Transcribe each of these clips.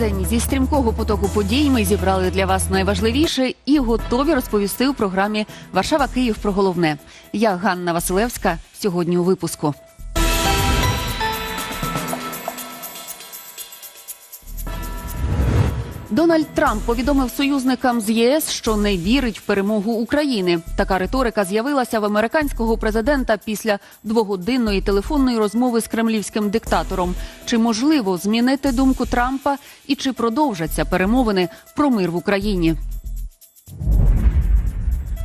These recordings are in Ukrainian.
день зі стрімкого потоку подій ми зібрали для вас найважливіше і готові розповісти у програмі Варшава Київ про головне. Я Ганна Василевська. Сьогодні у випуску. Дональд Трамп повідомив союзникам з ЄС, що не вірить в перемогу України. Така риторика з'явилася в американського президента після двогодинної телефонної розмови з кремлівським диктатором. Чи можливо змінити думку Трампа і чи продовжаться перемовини про мир в Україні?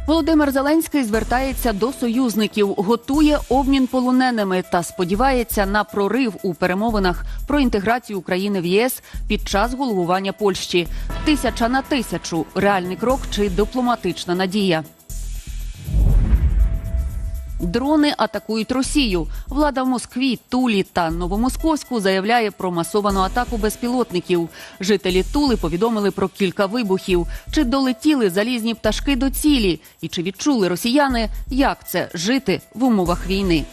Володимир Зеленський звертається до союзників, готує обмін полоненими та сподівається на прорив у перемовинах про інтеграцію України в ЄС під час головування Польщі. Тисяча на тисячу реальний крок чи дипломатична надія. Дрони атакують Росію. Влада в Москві, Тулі та Новомосковську заявляє про масовану атаку безпілотників. Жителі Тули повідомили про кілька вибухів. Чи долетіли залізні пташки до цілі? І чи відчули росіяни, як це жити в умовах війни?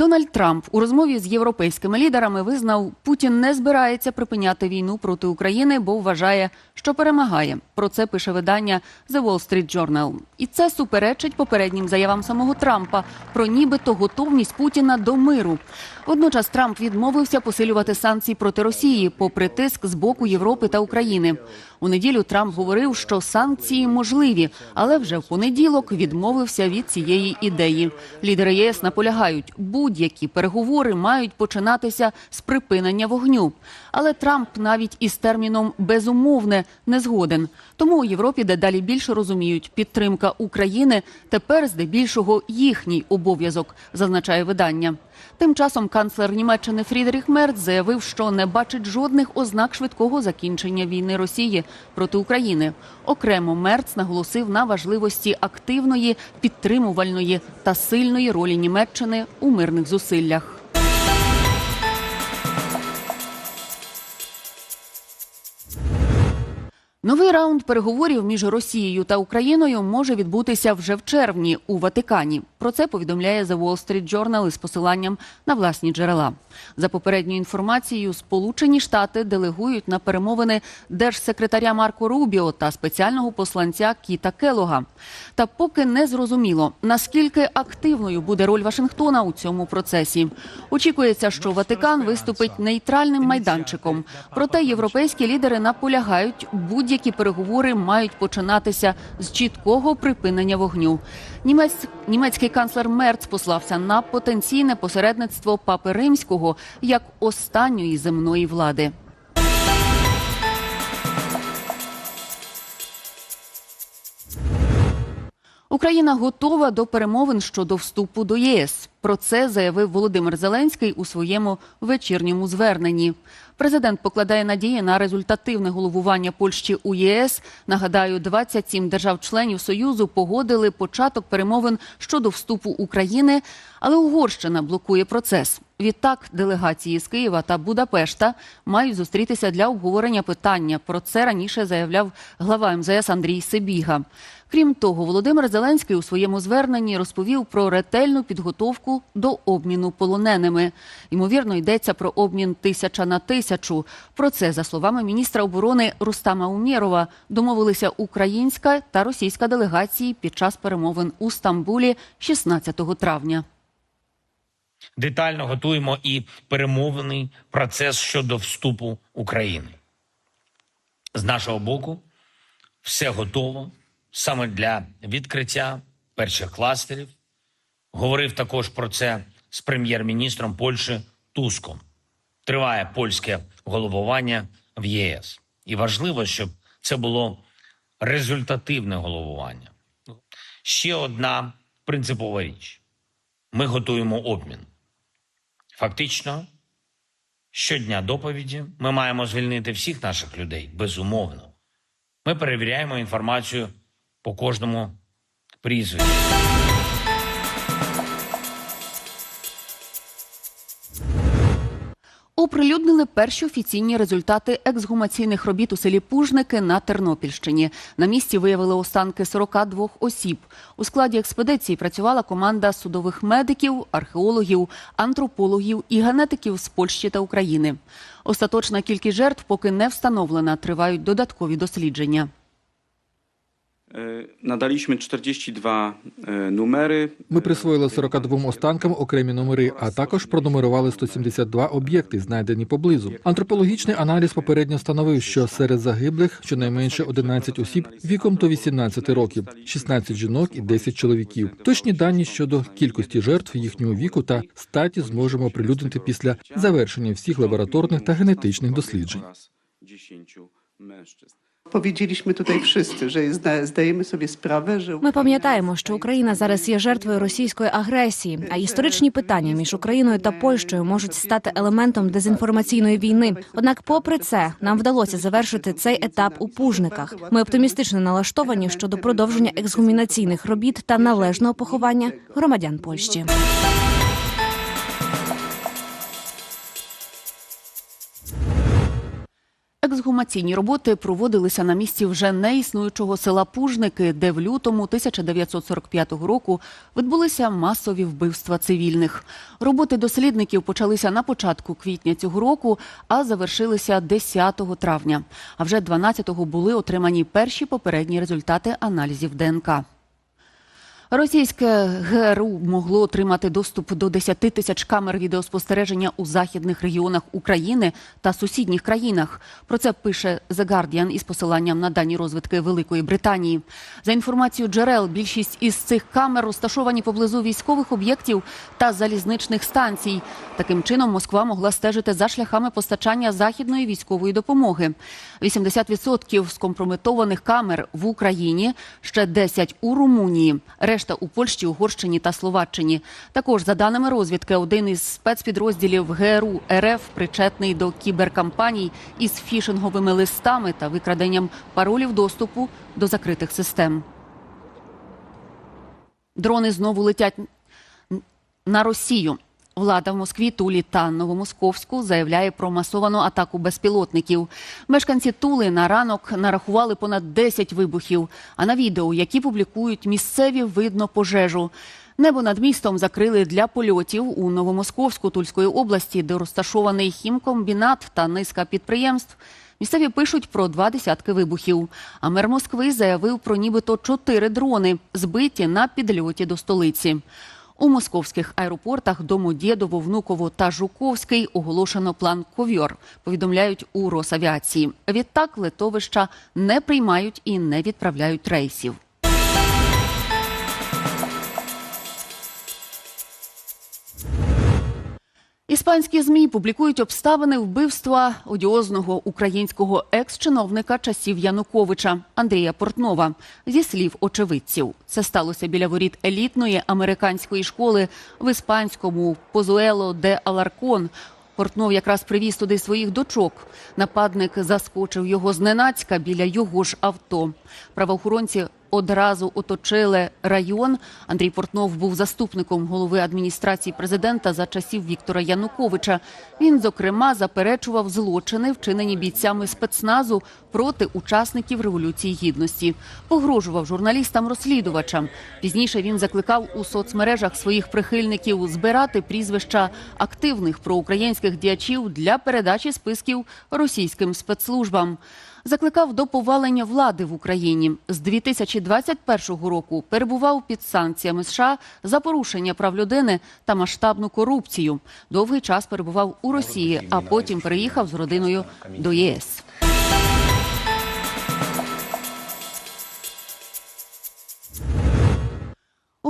Дональд Трамп у розмові з європейськими лідерами визнав, Путін не збирається припиняти війну проти України, бо вважає, що перемагає. Про це пише видання The Wall Street Journal. І це суперечить попереднім заявам самого Трампа про нібито готовність Путіна до миру. Водночас Трамп відмовився посилювати санкції проти Росії, попри тиск з боку Європи та України. У неділю Трамп говорив, що санкції можливі, але вже в понеділок відмовився від цієї ідеї. Лідери ЄС наполягають, будь-які переговори мають починатися з припинення вогню. Але Трамп навіть із терміном безумовне не згоден. Тому у Європі дедалі більше розуміють, підтримка України тепер здебільшого їхній обов'язок, зазначає видання. Тим часом канцлер Німеччини Фрідріх Мерц заявив, що не бачить жодних ознак швидкого закінчення війни Росії проти України. Окремо Мерц наголосив на важливості активної, підтримувальної та сильної ролі Німеччини у мирних зусиллях. Новий раунд переговорів між Росією та Україною може відбутися вже в червні у Ватикані. Про це повідомляє The Wall Street Journal із посиланням на власні джерела. За попередньою інформацією, Сполучені Штати делегують на перемовини держсекретаря Марко Рубіо та спеціального посланця Кіта Келога. Та поки не зрозуміло, наскільки активною буде роль Вашингтона у цьому процесі. Очікується, що Ватикан виступить нейтральним майданчиком. Проте європейські лідери наполягають, будь-які переговори мають починатися з чіткого припинення вогню. Німець, німецький канцлер Мерц послався на потенційне посередництво папи римського як останньої земної влади. Україна готова до перемовин щодо вступу до ЄС. Про це заявив Володимир Зеленський у своєму вечірньому зверненні. Президент покладає надії на результативне головування Польщі у ЄС. Нагадаю, 27 держав-членів Союзу погодили початок перемовин щодо вступу України, але Угорщина блокує процес. Відтак, делегації з Києва та Будапешта мають зустрітися для обговорення питання. Про це раніше заявляв глава МЗС Андрій Сибіга. Крім того, Володимир Зеленський у своєму зверненні розповів про ретельну підготовку до обміну полоненими. Ймовірно, йдеться про обмін тисяча на тисячу. Про це, за словами міністра оборони Рустама Умєрова, домовилися українська та російська делегації під час перемовин у Стамбулі 16 травня. детально готуємо і перемовний процес щодо вступу України. З нашого боку, все готово саме для відкриття перших кластерів. Говорив також про це з прем'єр-міністром Польщі Туском. Триває польське головування в ЄС. І важливо, щоб це було результативне головування. Ще одна принципова річ: ми готуємо обмін. Фактично, щодня доповіді ми маємо звільнити всіх наших людей, безумовно. Ми перевіряємо інформацію по кожному прізвищу. Оприлюднили перші офіційні результати ексгумаційних робіт у селі Пужники на Тернопільщині. На місці виявили останки 42 осіб. У складі експедиції працювала команда судових медиків, археологів, антропологів і генетиків з Польщі та України. Остаточна кількість жертв поки не встановлена. Тривають додаткові дослідження. Nadaliśmy 42 e, numery. Ми присвоїли 42 останкам окремі номери, а також пронумерували 172 об'єкти, знайдені поблизу. Антропологічний аналіз попередньо встановив, що серед загиблих щонайменше 11 осіб віком до 18 років, 16 жінок і 10 чоловіків. Точні дані щодо кількості жертв їхнього віку та статі зможемо оприлюднити після завершення всіх лабораторних та генетичних досліджень. Oraz 10 mężczyzn. Powiedzieliśmy tutaj wszyscy, że zda, zdajemy sobie sprawę, że Ми пам'ятаємо, що Україна зараз є жертвою російської агресії, а історичні питання між Україною та Польщею можуть стати елементом дезінформаційної війни. Однак, попри це, нам вдалося завершити цей етап у пужниках. Ми оптимістично налаштовані щодо продовження ексгумінаційних робіт та належного поховання громадян Польщі. Ексгумаційні роботи проводилися на місці вже неіснуючого села Пужники, де в лютому 1945 року відбулися масові вбивства цивільних. Роботи дослідників почалися на початку квітня цього року, а завершилися 10 травня. А вже 12-го були отримані перші попередні результати аналізів ДНК. Російське ГРУ могло отримати доступ до 10 тисяч камер відеоспостереження у західних регіонах України та сусідніх країнах. Про це пише The Guardian із посиланням на дані розвитки Великої Британії. За інформацією джерел, більшість із цих камер розташовані поблизу військових об'єктів та залізничних станцій. Таким чином, Москва могла стежити за шляхами постачання західної військової допомоги. 80% скомпрометованих камер в Україні, ще 10 у Румунії, решта у Польщі, Угорщині та Словаччині. Також за даними розвідки, один із спецпідрозділів ГРУ РФ причетний до кіберкампаній із фішинговими листами та викраденням паролів доступу до закритих систем. Дрони знову летять на Росію. Влада в Москві, Тулі та Новомосковську заявляє про масовану атаку безпілотників. Мешканці Тули на ранок нарахували понад 10 вибухів. А на відео, які публікують місцеві, видно пожежу. Небо над містом закрили для польотів у Новомосковську Тульської області, де розташований хімкомбінат та низка підприємств. Місцеві пишуть про два десятки вибухів. А мер Москви заявив про нібито чотири дрони, збиті на підльоті до столиці. У московських аеропортах Домодєдово, Внуково та Жуковський оголошено план ковьор, повідомляють у Росавіації. Відтак литовища не приймають і не відправляють рейсів. Іспанські змі публікують обставини вбивства одіозного українського екс-чиновника часів Януковича Андрія Портнова. Зі слів очевидців, це сталося біля воріт елітної американської школи в іспанському Позуело де Аларкон. Портнов якраз привіз туди своїх дочок. Нападник заскочив його зненацька біля його ж авто. Правоохоронці одразу оточили район. Андрій Портнов був заступником голови адміністрації президента за часів Віктора Януковича. Він, зокрема, заперечував злочини, вчинені бійцями спецназу проти учасників революції гідності. Погрожував журналістам-розслідувачам. Пізніше він закликав у соцмережах своїх прихильників збирати прізвища активних проукраїнських діячів для передачі списків російським спецслужбам. Закликав до повалення влади в Україні. З 2021 року перебував під санкціями США за порушення прав людини та масштабну корупцію. Довгий час перебував у Росії, а потім переїхав з родиною до ЄС.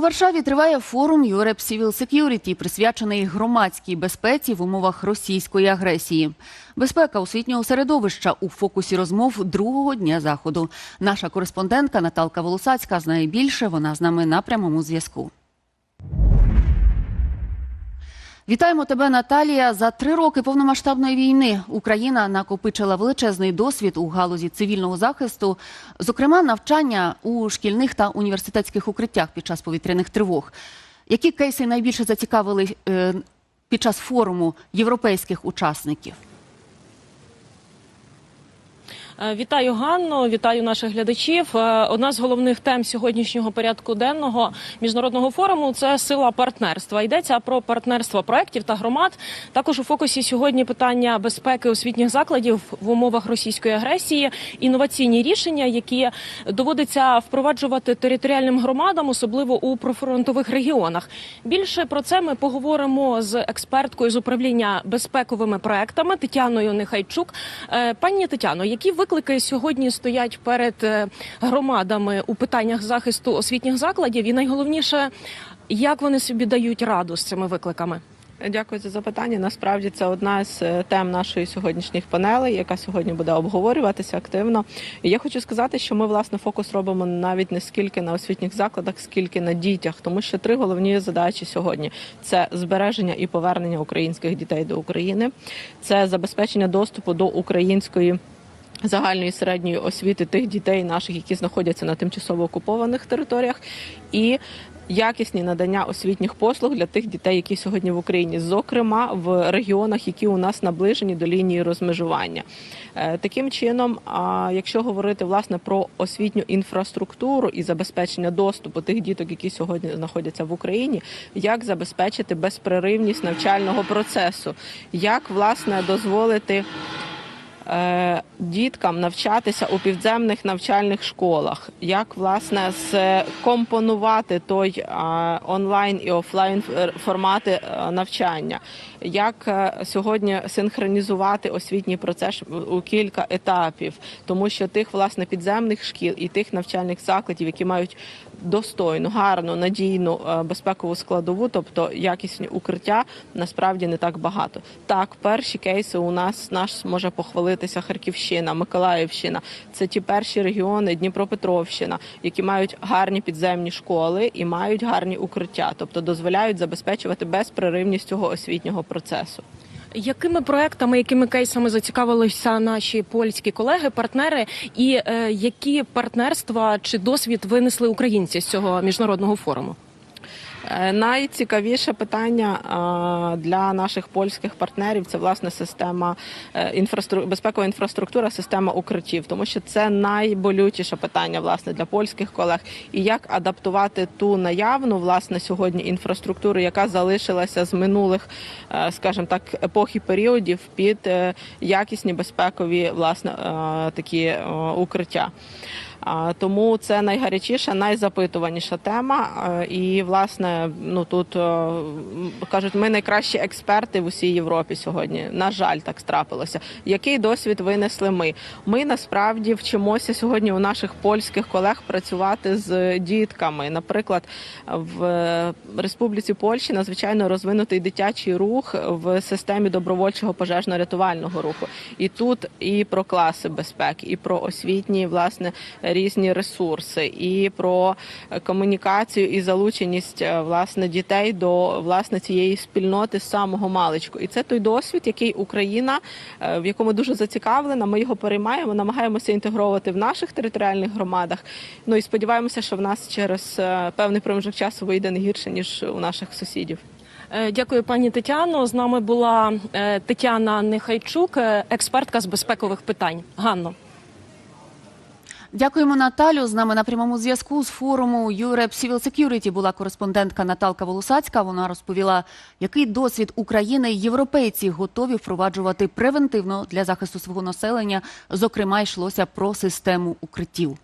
Варшаві триває форум Europe Civil Security, присвячений громадській безпеці в умовах російської агресії. Безпека освітнього середовища у фокусі розмов другого дня заходу. Наша кореспондентка Наталка Волосацька знає більше. Вона з нами на прямому зв'язку. Вітаємо тебе, Наталія. За три роки повномасштабної війни Україна накопичила величезний досвід у галузі цивільного захисту, зокрема навчання у шкільних та університетських укриттях під час повітряних тривог. Які кейси найбільше зацікавили е, під час форуму європейських учасників. Е, Вітаю Ганно, вітаю наших глядачів. Е, Одна з головних тем сьогоднішнього порядку денного міжнародного форуму це сила партнерства. Йдеться про партнерство проєктів та громад. Також у фокусі сьогодні питання безпеки освітніх закладів в умовах російської агресії, інноваційні рішення, які доводиться впроваджувати територіальним громадам, особливо у прифронтових регіонах. Більше про це ми поговоримо з експерткою з управління безпековими проектами Тетяною Нехайчук. Е, Пані Тетяно, які виклики сьогодні стоять перед е, громадами у питаннях захисту освітніх закладів, і найголовніше, як вони собі дають раду з цими викликами? Дякую за запитання. Насправді це одна з е, тем нашої сьогоднішніх панелей, яка сьогодні буде обговорюватися активно. І я хочу сказати, що ми власне фокус робимо навіть не скільки на освітніх закладах, скільки на дітях, тому що три головні задачі сьогодні: це збереження і повернення українських дітей до України, це забезпечення доступу до української. Загальної середньої освіти тих дітей наших, які знаходяться на тимчасово окупованих територіях, і якісні надання освітніх послуг для тих дітей, які сьогодні в Україні, зокрема в регіонах, які у нас наближені до лінії розмежування. Е, Таким чином, якщо говорити власне про освітню інфраструктуру і забезпечення доступу тих діток, які сьогодні знаходяться в Україні, як забезпечити безперервність навчального процесу, як власне дозволити діткам навчатися у підземних навчальних школах, як власне скомпонувати той е, онлайн і офлайн формати е, навчання, як е, сьогодні синхронізувати освітній процес у кілька етапів, тому що тих власне підземних шкіл і тих навчальних закладів, які мають достойну, гарну, надійну е, безпекову складову, тобто якісні укриття, насправді не так багато. Так, перші кейси у нас наш може похвалитися Харківщина, Миколаївщина. Це ті перші регіони, Дніпропетровщина, які мають гарні підземні школи і мають гарні укриття, тобто дозволяють забезпечувати безперервність цього освітнього процесу. Якими проектами, якими кейсами зацікавилися наші польські колеги, партнери, і е, які партнерства чи досвід винесли українці з цього міжнародного форуму? Е, Найцікавіше питання для наших польських партнерів це власне система е, безпекова інфраструктура, система укриттів, тому що це найболючіше питання власне для польських колег. І як адаптувати ту наявну власне сьогодні інфраструктуру, яка залишилася з минулих, е, скажімо так, епох і періодів під е, якісні безпекові власне е, такі е, укриття. Тому це найгарячіша, найзапитуваніша тема. І власне, ну тут е, кажуть, ми найкращі експерти в усій Європі сьогодні. На жаль, так страпилося. Який досвід винесли ми? Ми насправді вчимося сьогодні у наших польських колег працювати з дітками. Наприклад, в е, Республіці Польщі надзвичайно розвинутий дитячий рух в системі добровольчого пожежно-рятувального руху. І тут і про класи безпеки, і про освітні власне різні ресурси, і про комунікацію і залученість е, власне дітей до власне цієї спільноти з самого маличку. І це той досвід, який Україна е, в якому дуже зацікавлена. Ми його переймаємо, намагаємося інтегровувати в наших територіальних громадах. Ну і сподіваємося, що в нас через е, певний проміжок часу вийде не гірше ніж у наших сусідів. Дякую, пані Тетяно. З нами була Тетяна Нехайчук, експертка з безпекових питань. Ганно. Дякуємо Наталю. З нами на прямому зв'язку з форуму Europe Civil Security була кореспондентка Наталка Волосацька. Вона розповіла, який досвід України європейці готові впроваджувати превентивно для захисту свого населення. Зокрема, йшлося про систему укриттів.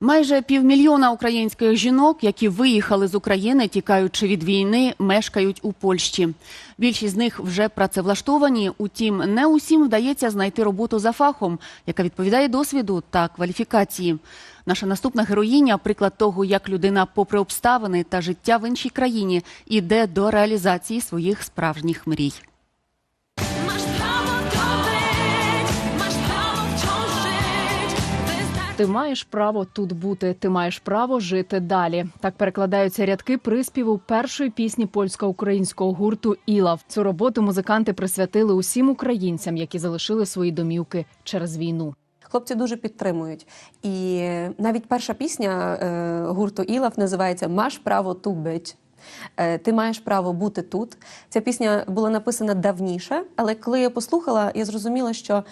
Майже півмільйона українських жінок, які виїхали з України, тікаючи від війни, мешкають у Польщі. Більшість з них вже працевлаштовані. Утім, не усім вдається знайти роботу за фахом, яка відповідає досвіду та кваліфікації. Наша наступна героїня приклад того, як людина, попри обставини та життя в іншій країні, іде до реалізації своїх справжніх мрій. Ти маєш право тут бути, ти маєш право жити далі. Так перекладаються рядки приспіву першої пісні польсько-українського гурту Ілав. Цю роботу музиканти присвятили усім українцям, які залишили свої домівки через війну. Хлопці дуже підтримують. І навіть перша пісня е, гурту Ілав називається Маш право ту бить. Е, Ти маєш право бути тут. Ця пісня була написана давніше, але коли я послухала, я зрозуміла, що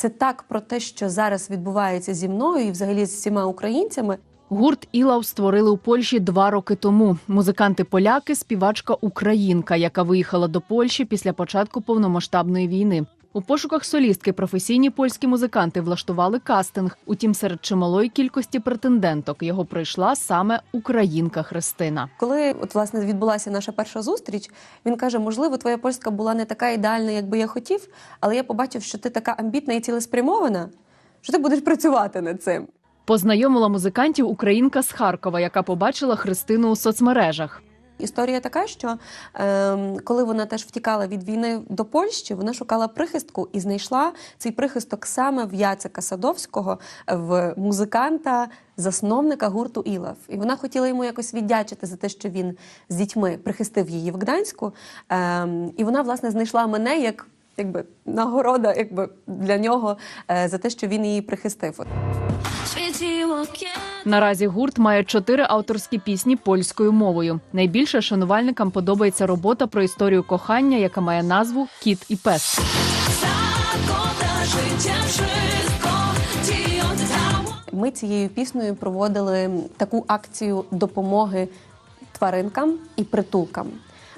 це так про те, що зараз відбувається зі мною і взагалі з всіма українцями. Гурт Ілав створили у Польщі два роки тому. Музиканти поляки, співачка українка, яка виїхала до Польщі після початку повномасштабної війни. У пошуках солістки професійні польські музиканти влаштували кастинг. Утім, серед чималої кількості претенденток його пройшла саме українка Христина. Коли от власне відбулася наша перша зустріч, він каже: можливо, твоя польська була не така ідеальна, як би я хотів, але я побачив, що ти така амбітна і цілеспрямована, що ти будеш працювати над цим. Познайомила музикантів українка з Харкова, яка побачила Христину у соцмережах. Історія така, що ем, коли вона теж втікала від війни до Польщі, вона шукала прихистку і знайшла цей прихисток саме в Яцека Садовського, в музиканта, засновника гурту Ілав. І вона хотіла йому якось віддячити за те, що він з дітьми прихистив її в Гданську. Ем, і вона, власне, знайшла мене як. Якби нагорода, якби для нього е, за те, що він її прихистив. Наразі гурт має чотири авторські пісні польською мовою. Найбільше шанувальникам подобається робота про історію кохання, яка має назву Кіт і пес. Ми цією піснею проводили таку акцію допомоги тваринкам і притулкам.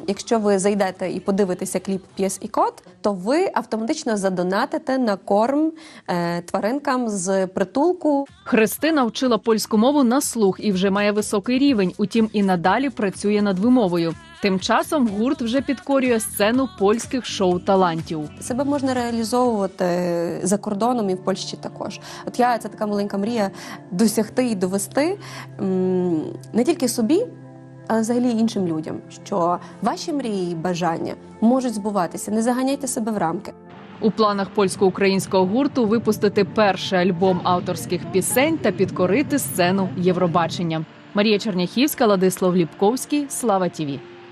Якщо ви зайдете і подивитеся кліп П'єс і кот, то ви автоматично задонатите на корм е, тваринкам з притулку. Христина вчила польську мову на слух і вже має високий рівень. Утім, і надалі працює над вимовою. Тим часом гурт вже підкорює сцену польських шоу талантів. Себе можна реалізовувати за кордоном і в Польщі також. От я це така маленька мрія досягти і довести не тільки собі, але взагалі іншим людям, що ваші мрії і бажання можуть збуватися. Не заганяйте себе в рамки. У планах польсько-українського гурту випустити перший альбом авторських пісень та підкорити сцену Євробачення. Марія Черняхівська, Ладислав Ліпковський, Слава Тіві.